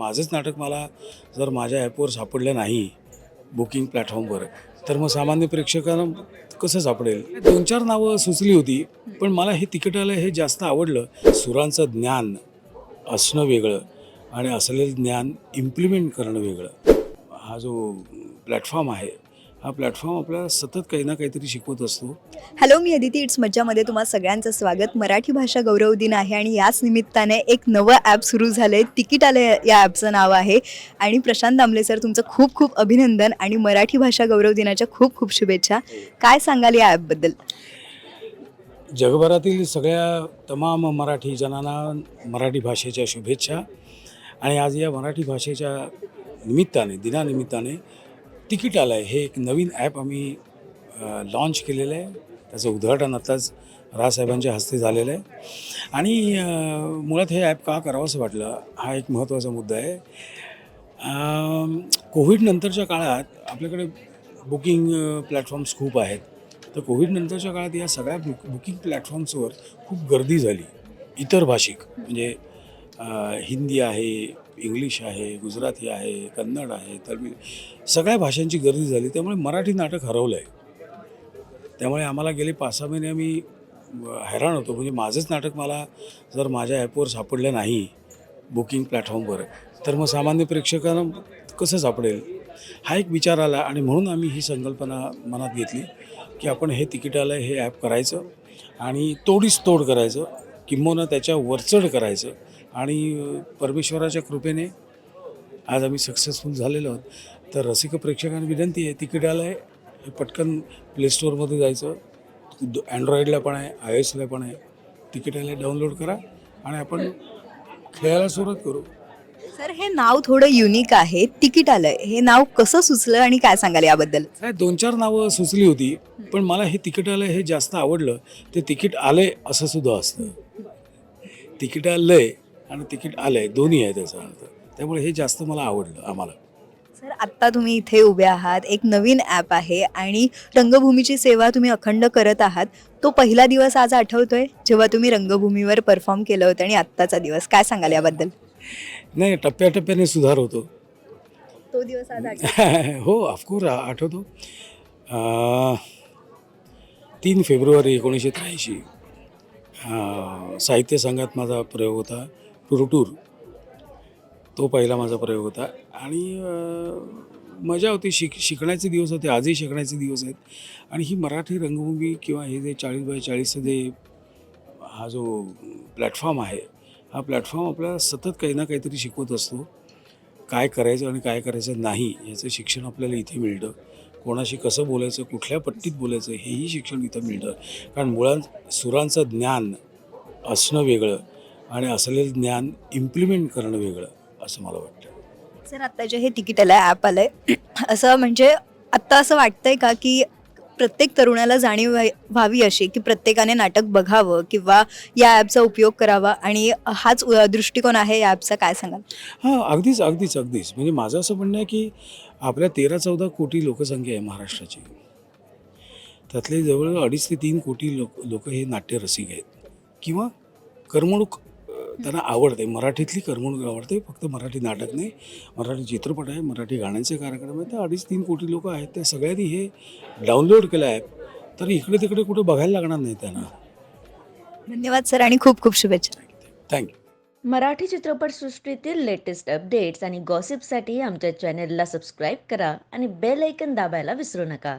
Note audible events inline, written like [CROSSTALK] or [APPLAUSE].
माझंच नाटक मला जर माझ्या ॲपवर सापडलं नाही बुकिंग प्लॅटफॉर्मवर तर मग सामान्य प्रेक्षकांना कसं सापडेल? दोन चार नावं सुचली होती पण मला हे तिकीटाला हे जास्त आवडलं. सुरांचं ज्ञान असणं वेगळं आणि असलेलं ज्ञान इम्प्लिमेंट करणं वेगळं. हा जो प्लॅटफॉर्म आहे हा प्लॅटफॉर्म आपल्याला सतत काही ना काहीतरी शिकवत असतो. हॅलो मी अदिती. इट्स मज्जामध्ये तुम्हा सगळ्यांचं स्वागत. मराठी भाषा गौरव दिन आहे आणि याच निमित्ताने एक नवं ॲप सुरू झालं आहे तिकीट आलं या ॲपचं नाव आहे. आणि प्रशांत दामले सर तुमचं खूप खूप अभिनंदन आणि मराठी भाषा गौरव दिनाच्या खूप खूप शुभेच्छा. काय सांगाल या ॲपबद्दल जगभरातील सगळ्या तमाम मराठी जनांना मराठी भाषेच्या शुभेच्छा. आणि आज या मराठी भाषेच्या निमित्ताने दिनानिमित्ताने तिकीट आलं आहे हे एक नवीन ॲप आम्ही लॉन्च केलेलं आहे. त्याचं उद्घाटन आत्ताच रासाहेबांच्या हस्ते झालेलं आहे. आणि मुळात हे ॲप का करावं असं वाटलं हा एक महत्त्वाचा मुद्दा आहे. कोविडनंतरच्या काळात आपल्याकडे बुकिंग प्लॅटफॉर्म्स खूप आहेत. तर कोविडनंतरच्या काळात या सगळ्या बुक बुकिंग प्लॅटफॉर्म्सवर खूप गर्दी झाली. इतर भाषिक म्हणजे हिंदी आहे इंग्लिश आहे गुजराती आहे कन्नड आहे तमिळ सगळ्या भाषांची गर्दी झाली. त्यामुळे मराठी नाटक हरवलं आहे त्यामुळे आम्हाला गेले पाच सहा महिने आम्ही हैराण होतो. म्हणजे माझंच नाटक मला जर माझ्या ॲपवर सापडलं नाही बुकिंग प्लॅटफॉर्मवर तर मग सामान्य प्रेक्षकांना कसं सापडेल? हा एक विचार आला आणि म्हणून आम्ही ही संकल्पना मनात घेतली की आपण हे तिकिटाला हे ॲप करायचं आणि तोडीस तोड करायचं किंबहुना त्याच्या वरचढ करायचं. आणि परमेश्वराच्या कृपेने आज आम्ही सक्सेसफुल झालेलो आहोत. तर रसिक प्रेक्षकांना विनंती आहे तिकीटाला हे पटकन प्ले स्टोअरमध्ये जायचं. अँड्रॉईडला पण आहे आय एसला पण आहे. तिकीटाला डाउनलोड करा आणि आपण खेळायला सुरुवात करू. सर हे नाव थोडं युनिक आहे. तिकीट आलंय हे नाव कसं सुचलं आणि काय सांगाल याबद्दल? काय दोन चार नावं सुचली होती पण मला हे तिकीट आलं हे जास्त आवडलं. ते तिकीट आलंय असं सुद्धा असतं. तिकीट आलंय आणि तिकीट आलंय. दोन्ही आहे त्याचा. अर्थ त्यामुळे हे जास्त मला आवडलं आम्हाला. सर आत्ता तुम्ही इथे उभे आहात. एक नवीन ॲप आहे आणि रंगभूमीची सेवा तुम्ही अखंड करत आहात. तो पहिला दिवस आज आठवतोय? जेव्हा तुम्ही रंगभूमीवर परफॉर्म केलं होतं आणि आत्ताचा दिवस. काय सांगाल याबद्दल? नाही टप्प्याटप्प्याने सुधार होतो. तो दिवस आज [LAUGHS] हो ऑफकोर्स आठवतो. अं, तीन फेब्रुवारी एकोणीसशे त्र्याऐंशी साहित्य संघात माझा प्रयोग होता. टूर टूर तो पहिला माझा प्रयोग होता. आणि मजा होती. शिक शिकण्याचे दिवस होते. आजही शिकण्याचे दिवस आहेत. आणि ही मराठी रंगभूमी किंवा हे जे चाळीस बाय चाळीसचं जे हा जो प्लॅटफॉर्म आहे हा प्लॅटफॉर्म आपल्याला सतत काही ना काहीतरी शिकवत असतो. काय करायचं आणि काय करायचं नाही याचं शिक्षण आपल्याला इथे मिळतं. कोणाशी कसं बोलायचं कुठल्या पट्टीत बोलायचं हेही शिक्षण इथं मिळतं. कारण मुळां सुरांचं ज्ञान असणं वेगळं. आणि असलेलं ज्ञान इम्प्लिमेंट करणं वेगळं असं मला वाटतं. सर आत्ता जे हे तिकीट आलंय ॲप आलंय असं म्हणजे आत्ता असं वाटतंय का की प्रत्येक तरुणाला जाणीव व्हावी अशी की प्रत्येकाने नाटक बघावं किंवा या ॲपचा उपयोग करावा? आणि हाच दृष्टिकोन आहे या ॲपचा काय सांगाल? हां अगदीच अगदीच अगदीच. म्हणजे माझं असं म्हणणं आहे की आपल्या तेरा चौदा कोटी लोकसंख्या आहे महाराष्ट्राची. त्यातले जवळ अडीच ते तीन कोटी लोक लोक हे नाट्यरसिक आहेत. किंवा करमणूक त्यांना आवडते. मराठीतली करमणूक आवडते फक्त मराठी नाटक नाही. मराठी चित्रपट आहे मराठी गाण्यांचे कार्यक्रम आहेत. तर अडीच तीन कोटी लोक आहेत. त्या सगळ्यांनी हे डाउनलोड केलं ॲप तर इकडे तिकडे कुठे बघायला लागणार नाही त्यांना. धन्यवाद सर आणि खूप खूप शुभेच्छा. थँक्यू मराठी चित्रपटसृष्टीतील लेटेस्ट अपडेट्स आणि गॉसिपसाठी आमच्या चॅनेलला सबस्क्राईब करा आणि बेल ऐकन दाबायला विसरू नका.